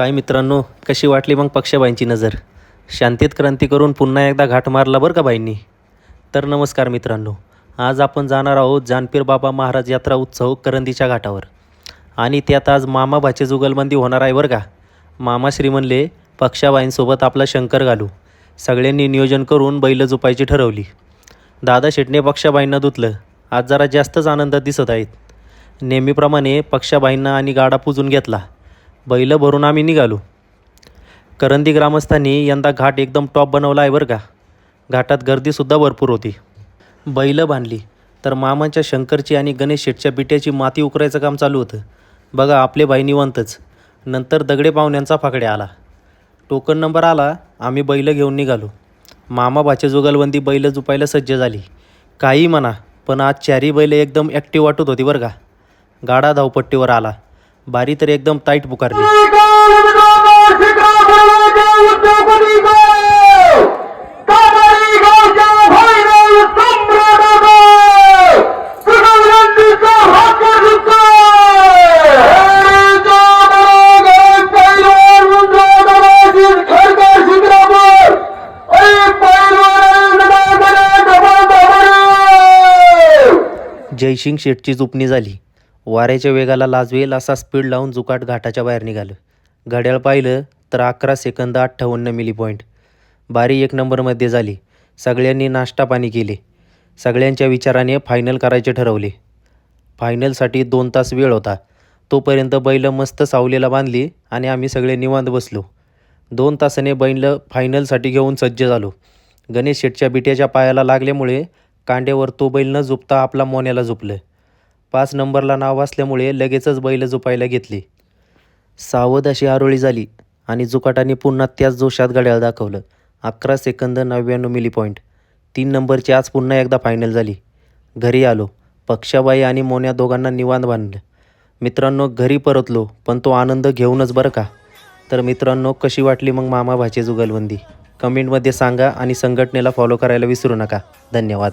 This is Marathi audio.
काय मित्रांनो कशी वाटली मग पक्षबाईंची नजर? शांतीत क्रांती करून पुन्हा एकदा घाट मारला बरं का बाईंनी? तर नमस्कार मित्रांनो आज आपण जाणार आहोत जानपीर बाबा महाराज यात्रा उत्सव करंदीच्या घाटावर. आणि त्यात आज मामा भाचे जुगलबंदी होणार आहे बरं का? मामाश्री म्हणले पक्षाबाईंसोबत आपला शंकर घालू. सगळ्यांनी नियोजन करून बैल जुपायची ठरवली. दादा शेटने पक्षाबाईंना धुतलं. आज जरा जास्तच आनंदात दिसत आहेत. नेहमीप्रमाणे पक्षाबाईंना आणि गाडा पुजून घेतला. बैल भरून आम्ही निघालो. करंदी ग्रामस्थांनी यंदा घाट एकदम टॉप बनवला आहे बरं का. घाटात गर्दीसुद्धा भरपूर होती. बैलं बांधली तर मामाच्या शंकरची आणि गणेश शेटच्या बिट्याची माती उकरायचं काम चालू होतं. बघा आपले बाई निवंतच. नंतर दगडे पाहुण्यांचा फाकड्या आला. टोकन नंबर आला आम्ही बैलं घेऊन निघालो. मामा भाचे जुगलबंदी बैलं जुपायला सज्ज झाली. काही म्हणा पण आज चारी बैल एकदम ॲक्टिव्ह वाटत होती बरं का. गाडा धावपट्टीवर आला. बारी तर एकदम टाईट पुकारली. जयसिंग शेटची जुपणी झाली. वाऱ्याच्या वेगाला लाजवेल असा स्पीड लावून जुकाट घाटाच्या बाहेर निघालं. घड्याळ पाहिलं तर अकरा सेकंद अठ्ठावन्न मिली पॉईंट बारी एक नंबरमध्ये झाली. सगळ्यांनी नाश्ता पाणी केले. सगळ्यांच्या विचाराने फायनल करायचे ठरवले. फायनलसाठी दोन तास वेळ होता. तोपर्यंत बैल मस्त सावलीला बांधली आणि आम्ही सगळे निवांत बसलो. दोन तासाने बैल फायनलसाठी घेऊन सज्ज झालो. गणेश शेटच्या बिट्याच्या पायाला लागल्यामुळे कांड्यावर तो बैल न झुपता आपला मोन्याला झुपलं. पाच नंबरला नाव असल्यामुळे लगेचच बैल झोपायला घेतली. सावध अशी आरोळी झाली आणि जुकाटाने पुन्हा त्याच जोशात घड्याळ दाखवलं. अकरा सेकंद नव्याण्णव मिली पॉईंट तीन नंबरची आज पुन्हा एकदा फायनल झाली. घरी आलो. पक्षाबाई आणि मोन्या दोघांना निवांत बांधलं. मित्रांनो घरी परतलो पण तो आनंद घेऊनच बरं का? तर मित्रांनो कशी वाटली मग मामा भाचे जुगलबंदी कमेंटमध्ये सांगा आणि संघटनेला फॉलो करायला विसरू नका. धन्यवाद.